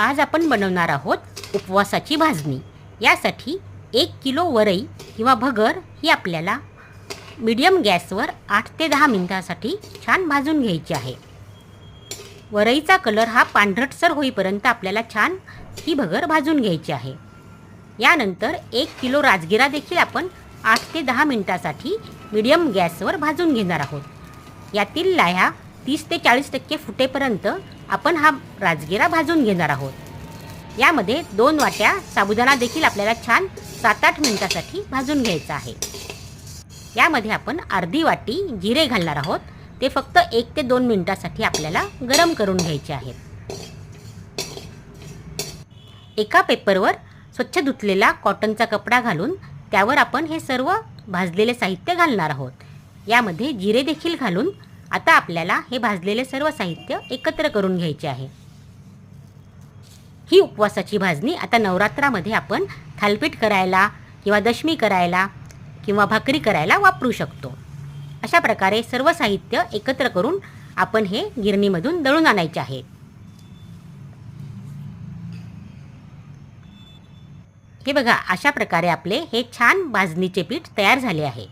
आज आपण बनवणार आहोत उपवासाची भाजणी. यासाठी एक किलो वरई किंवा भगर ही आपल्याला मीडियम गॅसवर आठ ते दहा मिनिटासाठी छान भाजून घ्यायची आहे. वरईचा कलर हा पांढरटसर होईपर्यंत आपल्याला छान ही भगर भाजून घ्यायची आहे. यानंतर एक किलो राजगिरा देखील आपण आठ ते दहा मिनिटासाठी मीडियम गॅसवर भाजून घेणार आहोत. यातील लाह्या तीस ते चाळीस टक्के फुटेपर्यंत आपण हा राजगिरा भाजून घेणार आहोत. यामध्ये दोन वाट्या साबुदाणा देखील आपल्याला छान सात आठ मिनिटासाठी भाजून घ्यायचा आहे. यामध्ये आपण अर्धी वाटी जिरे घालणार आहोत. ते फक्त एक ते दोन मिनिटासाठी आपल्याला गरम करून घ्यायचे आहेत. एका पेपरवर स्वच्छ धुतलेला कॉटनचा कपडा घालून त्यावर आपण हे सर्व भाजलेले साहित्य घालणार आहोत. यामध्ये जिरे देखील घालून आता आपल्याला हे भाजलेले सर्व साहित्य एकत्र करून घ्यायचे आहे. ही उपवासाची भाजणी आता नवरात्रामध्ये आपण थालपीठ करायला किंवा दशमी करायला किंवा भाकरी करायला वापरू शकतो. अशा प्रकारे सर्व साहित्य एकत्र करून आपण हे गिरणीमधून दळून आणायचे आहे. हे बघा अशा प्रकारे आपले हे छान भाजणीचे पीठ तयार झाले आहे.